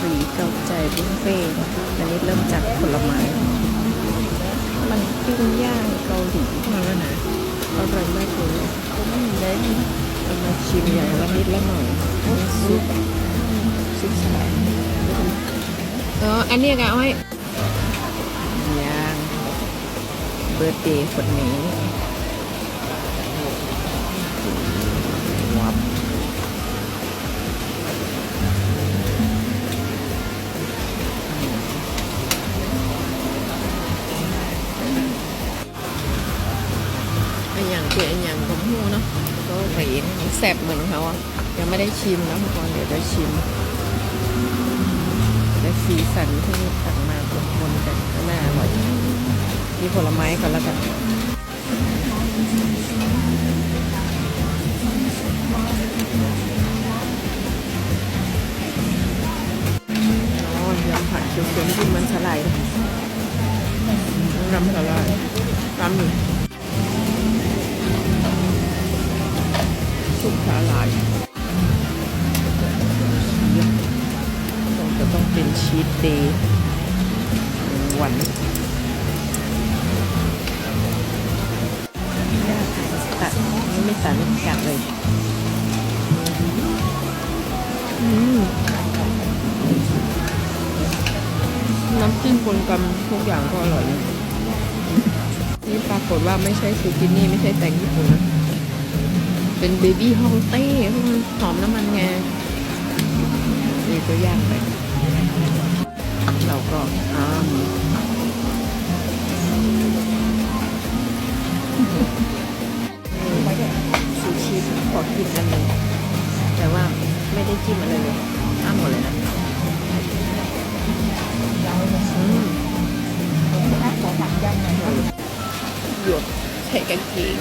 หลีเกาใจบุฟเฟ่ต์อันนี้เริ่มจากผลไม้ มันปิ้งย่างเกาหลีมาแล้วนะอร่อยมากเลยก็ไม่มีได้เอามาชิมอย่างละนิดละหน่อยซุปซุปสลัดเอออันนี้ก็เอาให้ย่างเบอร์เดย์คนนี้ ชื่ออันย่างผมหูเนาะก็หรีแสบเหมือนเขาอะยังไม่ได้ชิมนะทุกคนเดี๋ยวจะชิมแต่สีสันที่ตักมาปนปนกันก็น่าอร่อยมีผลไม้ก่อนแล้วกันอ๋ยำผัดเขียวๆที่มันสลายน้ำสลายน้ำหนึ่ง สุกสาหร่ายต้องจะต้องเป็นชีสเดย์วันย่าตัดนี่ไม่ตัดกัดเลยน้ำจิ้มปนกันทุกอย่างก็อร่อยนะนี่ปรากฏว่าไม่ใช่ซูกินี่ไม่ใช่แตงญี่ปุ่นนะ เป็นเบบี้ฮองเต้เพราะมันหอมน้ำมันไงนี่ก็ย่างไป เราก็อ้ามซูชิขอกินอันหนึงแต่ว่าไม่ได้จิ้มอะไรเลยอ้ามหมดเลยนะอืมถ้าขอสั่งยำหน่อยหยวกใส่กางเกง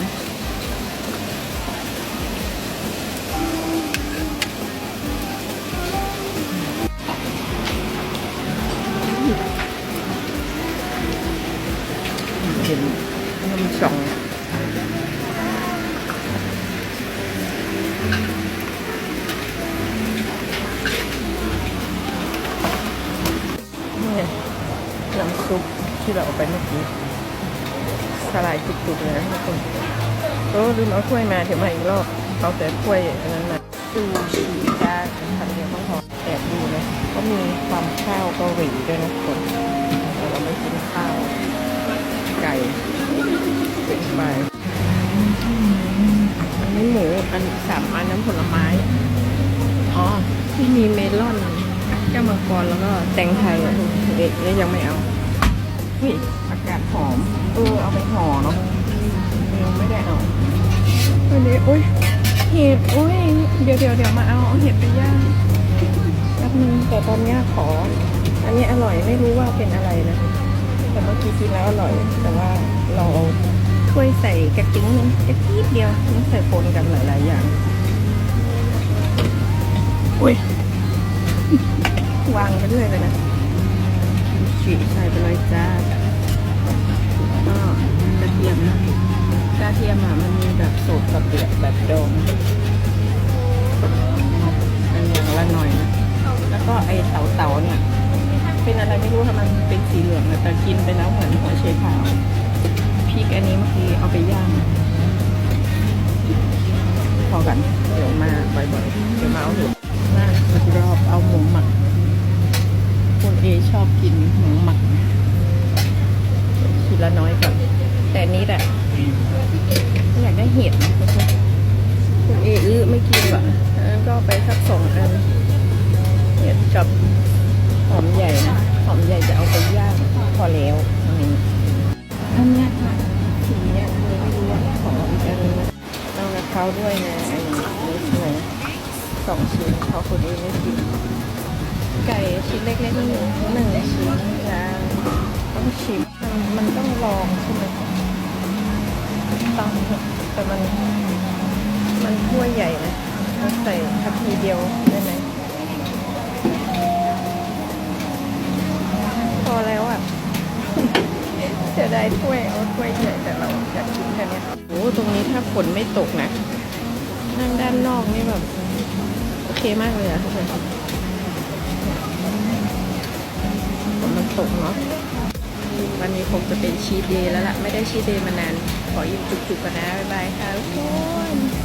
น้ำซุปที่เราเอาไปเมื่อกี้สลายจุกๆเลยนะทุกคนเออลืมเอาถ้วยมาเดี๋ยวมาอีกรอบเอาแต่ถ้วยอันนั้นนะซูชิจ้าทำเดียวต้องพอแอบดูเลยก็มีความข้าวเกาหลีด้วยนะทุกคนแต่เราไม่กินข้าวไก่เป็นใบอันนี้หมูอันสามอันน้ำผลไม้ อ๋อที่มีเมลอน ก้วมังกรแล้วก็แตงไทยอะเด็กเนี่ยยังไม่เอาเฮ้ยอากาศหอมเออเอาไปห่อเนาะยังไม่ได้เอาอันนี้อุ้ยเห็ดอุ้ยเดี๋ยวเดี๋ยวเดี๋ยวมาเอาเอาเห็ดไปย่างแป๊บนึงแต่ตอนเนี้ยขอ อันนี้อร่อยไม่รู้ว่าเป็นอะไรนะแต่เมื่อกี้กินแล้วอร่อย แต่ว่าเราเอาถ้วยใส่กระจิ้งนึงกระจี๊ดเดียวนี่ใส่ปนกันหลายๆอย่างอุ้ย วางไปเรื่อยเลยนะฉีใส่ไปเลยจ้าก็กระเทียมนะกระเทียมอะมันมีแบบสดกับเปลือกแบบดองอันอย่างละหน่อยนะแล้วก็ไอเต๋าเต๋าๆเนี่ยเป็นอะไรไม่รู้ทำไมมันเป็นสีเหลืองนะแต่กินไปแล้วเหมือนหัวเชขาวพริกอันนี้เมื่อกี้เอาไปย่างพอกันเดี๋ยวมาบ่อยๆเดี๋ยวมาเอาหมูมาอีกรอบเอาหมูหมักคุณ เอชอบกินหมูหมักทีละน้อยก่อน แต่นี้แหละอยากได้เห็ดนะคุณเออื้อไม่กินว่ะอันนั้นก็ไปสักสองอันเห็ดกับหอมใหญ่นะหอมใหญ่จะเอาไปย่างพอแล้วอันนี้อันนี้ค่ะสีเนี้ยไม่รู้ว่าของอีกอันนึงเอากับเขาด้วยนะอันนี้นี่ใช่ไหมสองชิ้นเขาคนเองไม่กิน ไก่ชิ้นเล็กๆนี่หนึ่งหนึ่งชิ้นจ้าต้องชิมมันมันต้องลองใช่ไหมต้องแต่มันมันถ้วยใหญ่นะเราใส่ทัพพีเดียวได้ไหมพอแล้วอะเสียดายถ้วยเอาถ้วยใหญ่แต่เราอยากกินแค่เนี้ยโอ้ตรงนี้ถ้าฝนไม่ตกนะนั่งด้านนอกนี่แบบ โอเคมากเลยอะทุกคน ตกเนาะวันนี้คงจะเป็นชีเดย์แล้วล่ะ ไม่ได้ชีเดย์มานาน ขออิ่มจุกๆกันนะ บ๊ายบายค่ะทุกคน